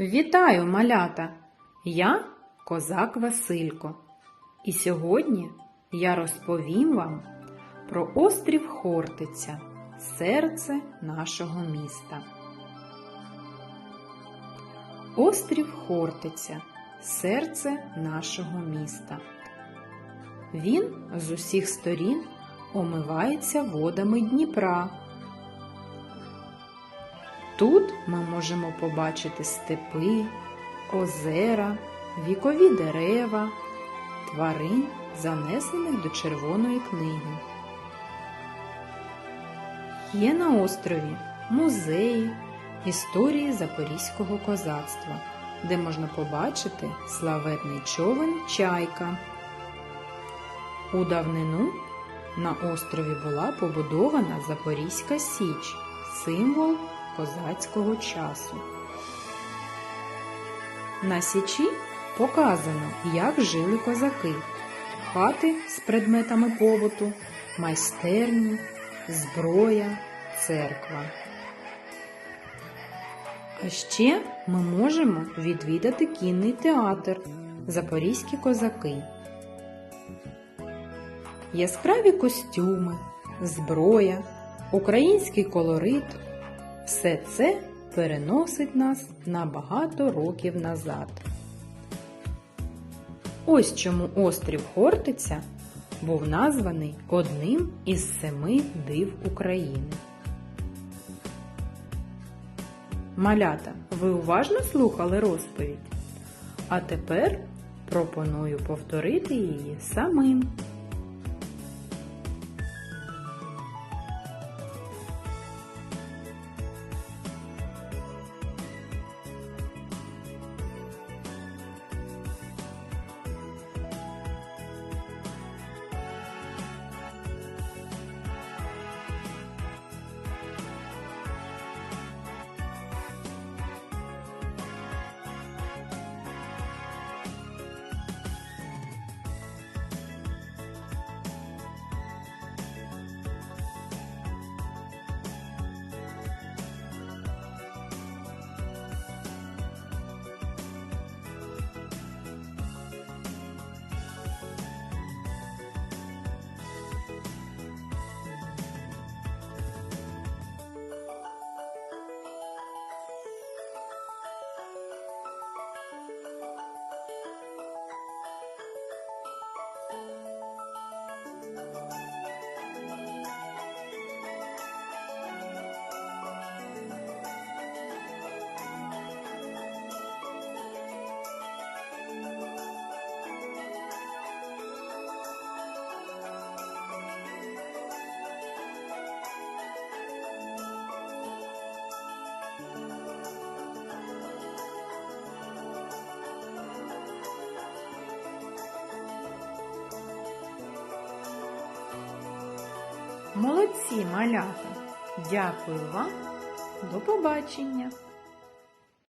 Вітаю, малята! Я козак Василько. І сьогодні я розповім вам про острів Хортиця, серце нашого міста. Острів Хортиця серце нашого міста. Він з усіх сторін омивається водами Дніпра. Тут ми можемо побачити степи, озера, вікові дерева, тварин, занесених до Червоної книги. Є на острові музеї історії Запорізького козацтва, де можна побачити славетний човен Чайка. У давнину на острові була побудована Запорізька Січ, символ козацького часу. На Січі показано, як жили козаки, хати з предметами побуту, майстерні, зброя, церква. А ще ми можемо відвідати кінний театр Запорізькі козаки. Яскраві костюми, зброя, український колорит все це переносить нас на багато років назад. Ось чому острів Хортиця був названий одним із семи див України. Малята, ви уважно слухали розповідь? А тепер пропоную повторити її самим. Молодці, малята! Дякую вам. До побачення!